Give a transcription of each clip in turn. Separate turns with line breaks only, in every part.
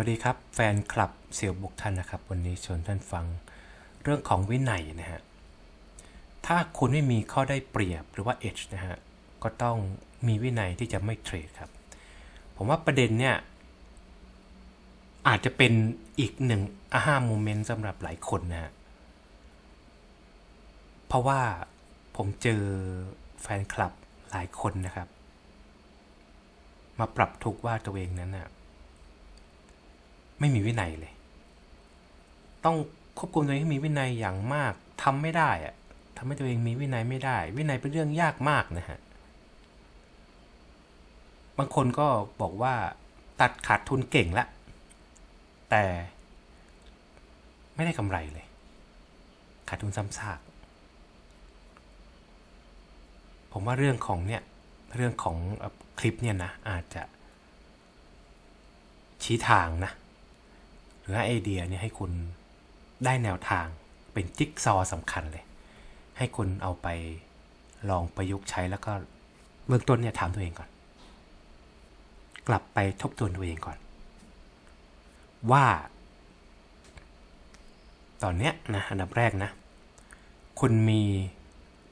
วัสดีครับ แฟนคลับเสี่ยวบุกท่านนะครับ วันนี้ชวนท่านฟังเรื่องของวินัยนะฮะถ้าคุณไม่มีข้อได้เปรียบหรือว่า edge นะฮะก็ต้องมีวินัยที่จะไม่เทรดครับ ผมว่าประเด็นเนี่ยอาจจะเป็นอีกหนึ่งอาห้าโมเมนต์สำหรับหลายคนนะฮะเพราะว่าผมเจอแฟนคลับหลายคนนะครับ มาปรับทุกว่าตัวเองนั้นน่ะ ไม่มีวินัยเลย ต้องควบคุมตัวเองให้มีวินัยอย่างมากทำไม่ได้อะทำให้ตัวเองมีวินัยไม่ได้ วินัยเป็นเรื่องยากมากนะฮะ บางคนก็บอกว่าตัดขาดทุนเก่งละแต่ไม่ได้กำไรเลย ขาดทุนซ้ำซากผมว่าเรื่องของเนี่ย เรื่องของคลิปเนี่ยนะ อาจจะชี้ทางนะ รือให้ไอเดียเนี่ยให้คุณได้แนวทางเป็นจิ๊กซอว์สำคัญเลย ให้คุณเอาไปลองประยุกต์ใช้แล้วก็เบื้องต้นเนี่ยถามตัวเองก่อน กลับไปทบทวนตัวเองก่อน ว่า ตอนเนี้ยนะอันดับแรกนะ คุณมี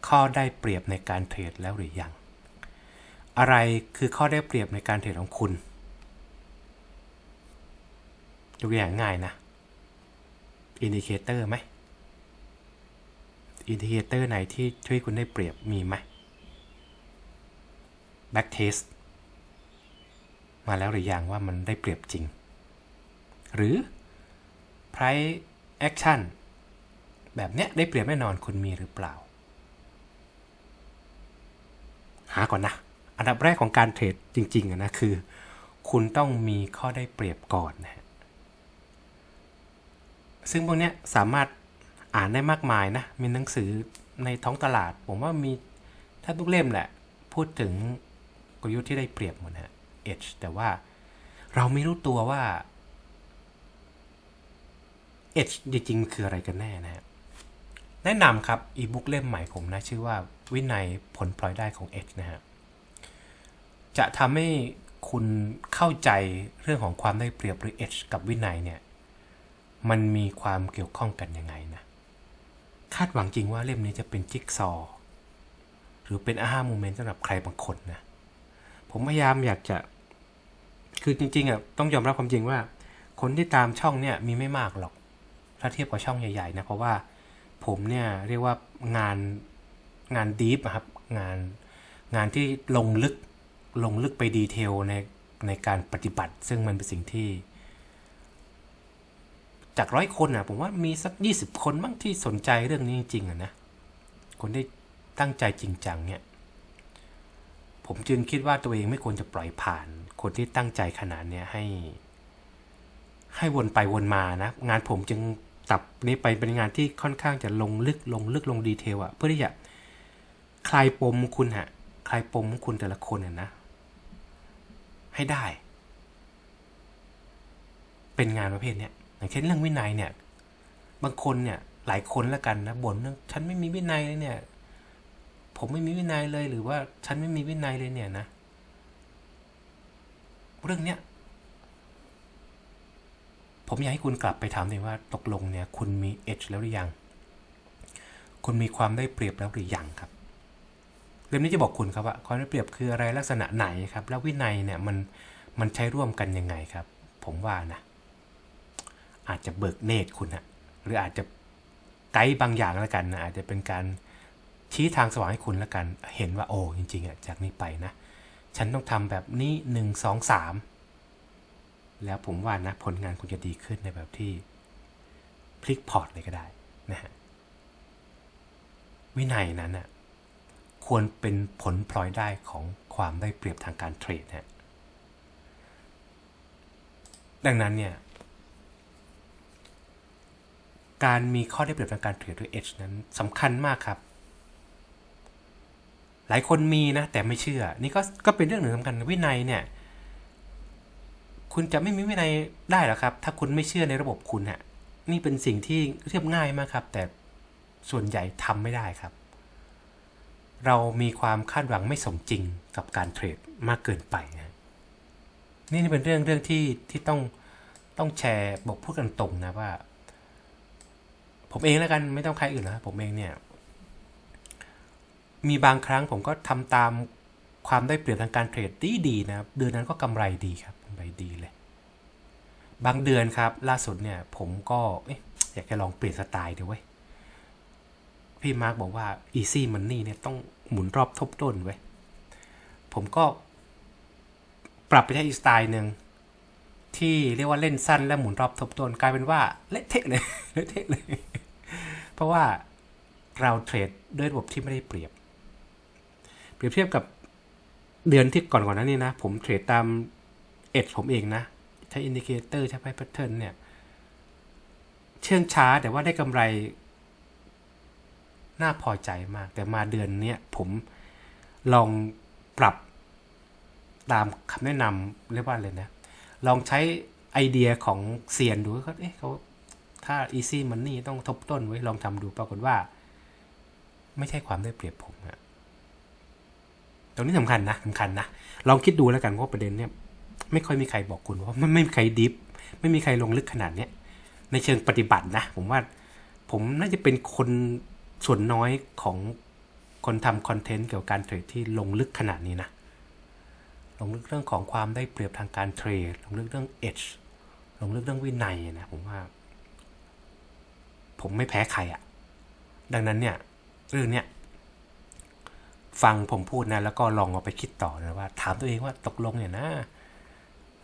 ข้อได้เปรียบในการเทรดแล้วหรือยัง อะไรคือข้อได้เปรียบในการเทรดของคุณ กตัวอย่างง่ายนะอินดิเคเตอร์ไหมอินดิเคเตอร์ไหนที่ช่วยคุณได้เปรียบมีไหมแบ็กเทสมาแล้วหรือยังว่ามันได้เปรียบจริง หรือ price action แบบเนี้ยได้เปรียบแน่นอนคุณมีหรือเปล่า หาก่อนนะ อันดับแรกของการเทรดจริงๆอะนะคือ คุณต้องมีข้อได้เปรียบก่อนนะฮะ ซึ่งพวกนี้สามารถอ่านได้มากมายนะ มีหนังสือในท้องตลาด ผมว่ามีถ้าทุกเล่มแหละ พูดถึงกลยุทธ์ที่ได้เปรียบหมดนะฮะ edge แต่ว่าเราไม่รู้ตัวว่า edge จริงๆคืออะไรกันแน่นะฮะแนะนำครับอีบุ๊กเล่มใหม่ผมนะ ชื่อว่าวินัยผลพลอยได้ของ edge นะฮะจะทำให้คุณเข้าใจเรื่องของความได้เปรียบหรือ edge กับวินัยเนี่ย มันมีความเกี่ยวข้องกันยังไงนะ คาดหวังจริงว่าเล่มนี้จะเป็นจิ๊กซอ หรือเป็นอาฮาโมเมนต์สำหรับใครบางคนนะ ผมพยายามอยากจะ คือจริงๆอะต้องยอมรับความจริงว่า คนที่ตามช่องเนี่ยมีไม่มากหรอก ถ้าเทียบกับช่องใหญ่ๆนะ เพราะว่าผมเนี่ยเรียกว่างานงานดีฟครับงานงานที่ลงลึกลงลึกไปดีเทลในในการปฏิบัติ ซึ่งมันเป็นสิ่งที่ จากร้อยคนอะผมว่ามีสัก 20 คนบ้างที่สนใจเรื่องนี้จริงๆอะนะ คนที่ตั้งใจจริงจังเนี่ย ผมจึงคิดว่าตัวเองไม่ควรจะปล่อยผ่าน คนที่ตั้งใจขนาดเนี้ยให้ ให้วนไปวนมานะ งานผมจึงตับนี้ไปเป็นงานที่ค่อนข้างจะลงลึกลงลึกลงดีเทลอะเพื่อที่จะคลายปมคุณฮะคลายปมของคุณแต่ละคนน่ะนะ ให้ได้ เป็นงานประเภทเนี้ย อย่างเช่นเรื่องวินัยเนี่ย บางคนเนี่ยหลายคนล้วกันนะบ่นเรื่องฉันไม่มีวินัยเลยเนี่ย ผมไม่มีวินัยเลยหรือว่าฉันไม่มีวินัยเลยเนี่ยนะ เรื่องเนี้ยผมอยากให้คุณกลับไปถามเองว่าตกลงเนี่ย คุณมี edge แล้วหรือยัง คุณมีความได้เปรียบแล้วหรือยังครับเล่มนี้จะบอกคุณครับว่าความได้เปรียบคืออะไรลักษณะไหนครับ แล้ววินัยเนี่ยมันมันใช้ร่วมกันยังไงครับ ผมว่านะ อาจจะเบิกเนตรคุณฮะหรืออาจจะไกด์บางอย่างแล้วกันนะอาจจะเป็นการชี้ทางสว่างให้คุณแล้วกัน เห็นว่าโอ้จริงๆอะจากนี้ไปนะ ฉันต้องทำแบบนี้หนึ่งสองสามแล้วผมว่านะผลงานคุณจะดีขึ้นในแบบที่พลิกพอร์ตเลยก็ได้นะฮะวินัยนั้นน่ะควรเป็นผลพลอยได้ของความได้เปรียบทางการเทรดฮะดังนั้นเนี่ย การมีข้อได้เปรียบทางการเทรดด้วย Edge นั้นสำคัญมากครับ หลายคนมีนะ แต่ไม่เชื่อ นี่ก็ก็เป็นเรื่องหนึ่งสำคัญวินัยเนี่ย คุณจะไม่มีวินัยได้หรอครับ ถ้าคุณไม่เชื่อในระบบคุณฮะนี่เป็นสิ่งที่เรียบง่ายมากครับ แต่ส่วนใหญ่ทำไม่ได้ครับ เรามีความคาดหวังไม่สมจริงกับการเทรดมากเกินไปนะนี่เป็นเรื่องเรื่องที่ที่ต้องต้องแชร์บอกพูดกันตรงนะว่า ผมเองแล้วกันไม่ต้องใครอื่นนะผมเองเนี่ย มีบางครั้งผมก็ทำตามความได้เปรียบทางการเทรดดีดีนะครับ เดือนนั้นก็กำไรดีครับกำไรดีเลย บางเดือนครับ ล่าสุดเนี่ย ผมก็เอ๊ะอยากจะลองเปลี่ยนสไตล์ดูเว้ยพี่มาร์กบอกว่า easy money เนี่ยต้องหมุนรอบทบต้นไว้ยผมก็ปรับไปใช้อีกสไตล์หนึ่งที่เรียกว่าเล่นสั้นและหมุนรอบทบต้นกลายเป็นว่าเละเทะเลยเละเทะเลย เพราะว่าเราเทรดด้วยระบบที่ไม่ได้เปรียบ เปรียบเทียบกับเดือนที่ก่อนก่อนๆนั้นนี่นะ ผมเทรดตามเอ็ดผมเองนะ ใช้อินดิเคเตอร์ใช้ไพ่แพทเทิร์นเนี่ย เชื่องช้าแต่ว่าได้กำไร น่าพอใจมาก แต่มาเดือนเนี้ยผมลองปรับตามคำแนะนำเรียกว่าอะไรนะ ลองใช้ไอเดียของเซียนดูเขาเอ๊ะเขา ถ้า easy money ต้องทบต้นไว้ลองทำดูปรากฏว่า ไม่ใช่ความได้เปรียบผมอะตรงนี้สำคัญนะสำคัญนะลองคิดดูแล้วกันว่าประเด็นเนี้ยไม่ค่อยมีใครบอกคุณว่าไม่ไม่มีใครดิฟไม่มีใครลงลึกขนาดเนี้ยในเชิงปฏิบัตินะ ผมว่าผมน่าจะเป็นคนส่วนน้อยของคนทำคอนเทนต์เกี่ยวกับการเทรดที่ลงลึกขนาดนี้นะ ลงลึกเรื่องของความได้เปรียบทางการเทรด ลงลึกเรื่อง edge ลงลึกเรื่องวินัยนะผมว่า ผมไม่แพ้ใครอะ่ะ ดังนั้นเนี่ยเรื่องเนี้ยฟังผมพูดนะแล้วก็ลองเอาไปคิดต่อนะว่า ถามตัวเองว่าตกลงเนี่ยนะ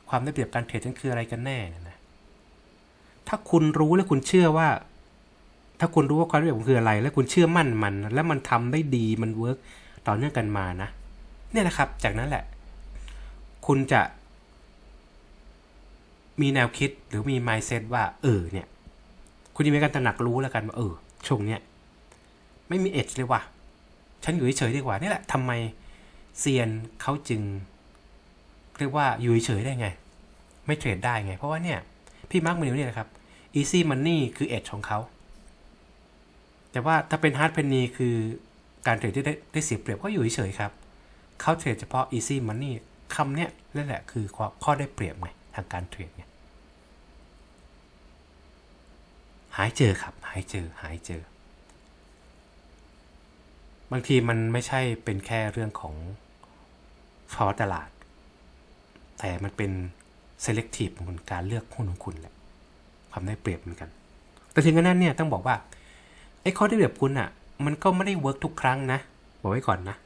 ความได้เปรียบการเทรดนั้นคืออะไรกันแน่เนยนะถ้าคุณรู้และคุณเชื่อว่า ถ้าคุณรู้ว่าความได้เปรียบมันคืออะไร และคุณเชื่อมั่นมัน แล้วมันทำได้ดีมันเวิร์กต่อเนื่องกันมานะเนี่ยนะครับ จากนั้นแหละ คุณจะมีแนวคิดหรือมี mindset ว่า เออเนี่ย คุณจะมีการตระหนักรู้แล้วกันว่าเออช่วงเนี้ยไม่มีเอจเลยว่ะ ฉันอยู่เฉยๆดีกว่านี่แหละทำไมเซียนเขาจึง เรียกว่าอยู่เฉยๆได้ไง ไม่เทรดได้ไง เพราะว่าเนี่ย พี่มาร์กมิวเนี่ยนะครับ easy money คือเอจของเขา แต่ว่าถ้าเป็น hard penny คือการเทรดที่ได้ได้เสียเปรียบก็อยู่เฉยๆครับเขาเทรดเฉพาะ easy money คำเนี้ยนั่นแหละคือข้อได้เปรียบไงทางการเทรดไง หายเจอครับ หายเจอ หายเจอ บางทีมันไม่ใช่เป็นแค่เรื่องของเฉพาะตลาด แต่มันเป็น selective ของคุณการเลือกหุ้นของคุณแหละความได้เปรียบเหมือนกัน แต่ถึงกระนั้นเนี่ยต้องบอกว่าไอ้ข้อได้เปรียบคุณอะ่ะ มันก็ไม่ได้เวิร์กทุกครั้งนะ บอกไว้ก่อนนะ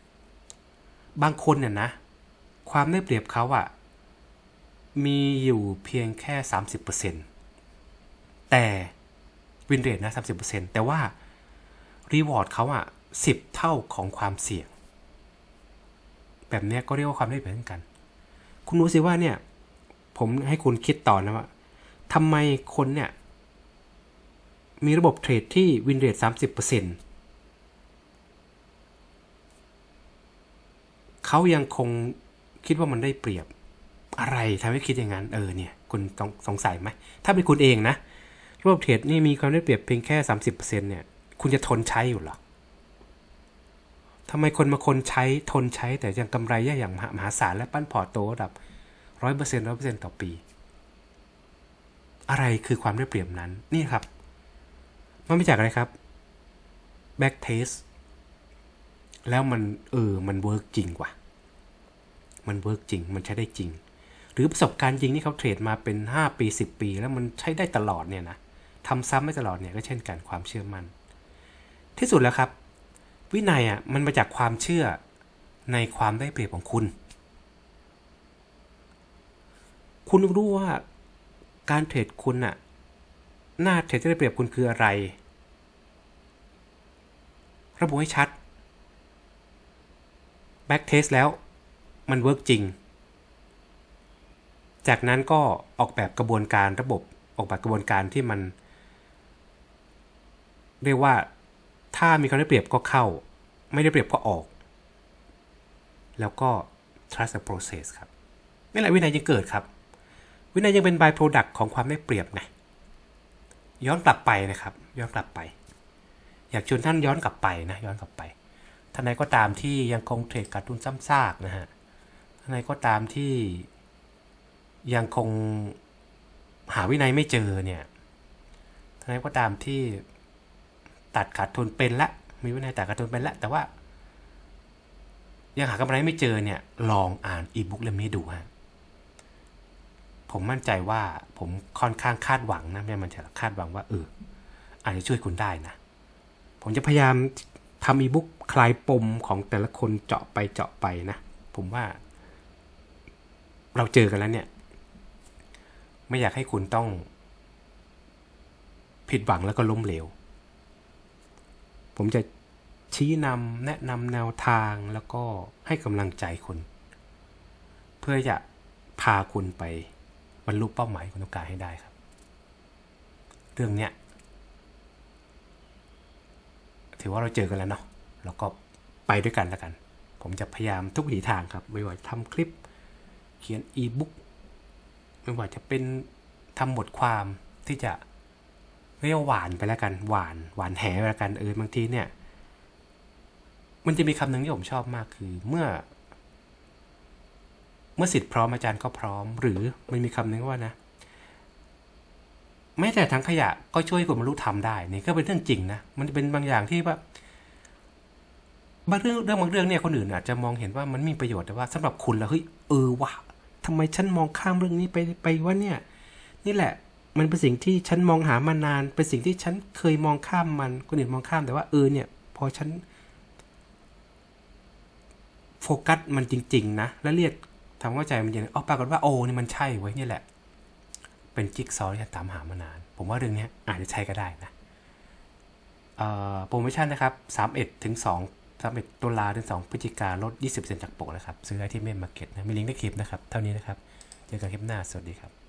บางคนเนี่ยนะ ความได้เปรียบเขาอะ่ะ มีอยู่เพียงแค่ 30%แต่ วินเรทนะ30%แต่ว่ารีวอร์ดเขาอะ่ะ10เท่าของความเสี่ยง แบบเนี้ยก็เรียกว่าความได้เปรียบเหมือนกัน คุณรู้สิว่าเนี่ย ผมให้คุณคิดต่อนะว่าทำไมคนเนี่ย มีระบบเทรดที่วินเรท30%เขายังคงคิดว่ามันได้เปรียบอะไรทำให้คิดอย่างนั้น เออเนี่ย คุณต้องสงสัยไหม ถ้าเป็นคุณเองนะ ระบบเทรดนี่มีความได้เปรียบเพียงแค่ 30%เนี่ย คุณจะทนใช้อยู่เหรอทำไมคนมาคนใช้ทนใช้แต่ยังกำไรได้อย่างมหาศาลและปั้นพอร์ตโตระดับร้อยเปอร์เซ็นต์ร้อยเปอร์เซ็นต์ต่อปี อะไรคือความได้เปรียบนั้น นี่ครับ มันมาจากอะไรครับ back test แล้วมันเออ มันเวิร์กจริงว่ะ มันเวิร์กจริง มันใช้ได้จริง หรือประสบการณ์จริงที่เขาเทรดมาเป็น 5 ปี 10 ปี แล้วมันใช้ได้ตลอดเนี่ยนะ ทำซ้ำไม่ตลอดเนี่ยก็เช่นกันความเชื่อมั่น ที่สุดแล้วครับ วินัยอะมันมาจากความเชื่อในความได้เปรียบของคุณ คุณรู้ว่าการเทรดคุณอะหน้าเทรดที่ได้เปรียบคุณคืออะไร ระบุให้ชัด back test แล้วมันเวิร์กจริง จากนั้นก็ออกแบบกระบวนการระบบออกแบบกระบวนการที่มัน เรียกว่าถ้ามีความได้เปรียบก็เข้า ไม่ได้เปรียบก็ออก แล้วก็ trust the process ครับนี่แหละวินัยยังเกิดครับ วินัยยังเป็น by product ของความได้เปรียบไงย้อนกลับไปนะครับ ย้อนกลับไป อยากชวนท่านย้อนกลับไปนะ ย้อนกลับไปท่านใดก็ตามที่ยังคงเทรดการทุนซ้ำซากนะฮะท่านใดก็ตามที่ยังคงหาวินัยไม่เจอเนี่ยทั้งนั้นก็ตามที่ ตัดขาดทุนเป็นละมีวินัยตัดขาดทุนเป็นละแต่ว่า ยังหากำไรไม่เจอเนี่ยลองอ่านอีบุ๊กเล่มนี้ดูฮะผมมั่นใจว่าผมค่อนข้างคาดหวังนะไม่มันจะคาดหวังว่าเอออาจจะช่วยคุณได้นะ ผมจะพยายามทำอีบุ๊กคลายปมของแต่ละคนเจาะไปเจาะไปนะ ผมว่า เราเจอกันแล้วเนี่ย ไม่อยากให้คุณต้อง ผิดหวังแล้วก็ล้มเหลว ผมจะชี้นำแนะนำแนวทางแล้วก็ให้กำลังใจคุณ เพื่อจะพาคุณไปบรรลุเป้าหมายคุณต้องการให้ได้ครับ เรื่องเนี้ยถือว่าเราเจอกันแล้วเนาะแล้วก็ไปด้วยกันแล้วกัน ผมจะพยายามทุกวิถีทางครับ ไม่ว่าจะทำคลิป เขียนอีบุ๊กไม่ว่าจะเป็นทำบทความที่จะ เรียกว่าหวานไปแล้วกันหวานหวานแหไปแล้วกันเออบางทีเนี่ย มันจะมีคำหนึ่งที่ผมชอบมากคือเมื่อ เมื่อสิทธิ์พร้อมอาจารย์ก็พร้อม หรือมันมีคำหนึ่งว่านะแม้แต่ทั้งขยะก็ช่วยคนบรรลุธรรมได้นี่ก็เป็นเรื่องจริงนะมันเป็นบางอย่างที่ว่าบางเรื่องเรื่องบางเรื่องเนี่ยคนอื่นอาจจะมองเห็นว่ามันมีประโยชน์แต่ว่าสำหรับคุณแล้วเฮ้ยเออว่ะทำไมฉันมองข้ามเรื่องนี้ไปไปว่าเนี่ย นี่แหละ มันเป็นสิ่งที่ฉันมองหามานาน เป็นสิ่งที่ฉันเคยมองข้ามมันคนอื่นมองข้ามแต่ว่าเออเนี่ยพอฉันโฟกัสมันจริง ๆ นะ แล้วเรียกทำเข้าใจมันอย่างอ๋อปรากฏว่าโอ้นี่มันใช่ไว้นี่แหละ เป็นจิ๊กซอว์ที่ฉันตามหามานาน ผมว่าเรื่องนี้อาจจะใช่ก็ได้นะโปรโมชั่นนะครับ 31ถึง2 31ตุลาถึง2พฤศจิกาลด 20%จากปกนะครับ ซื้อได้ที่เมนมาร์เก็ตนะ มีลิงก์ในคลิปนะครับ เท่านี้นะครับ เจอกันคลิปหน้า สวัสดีครับ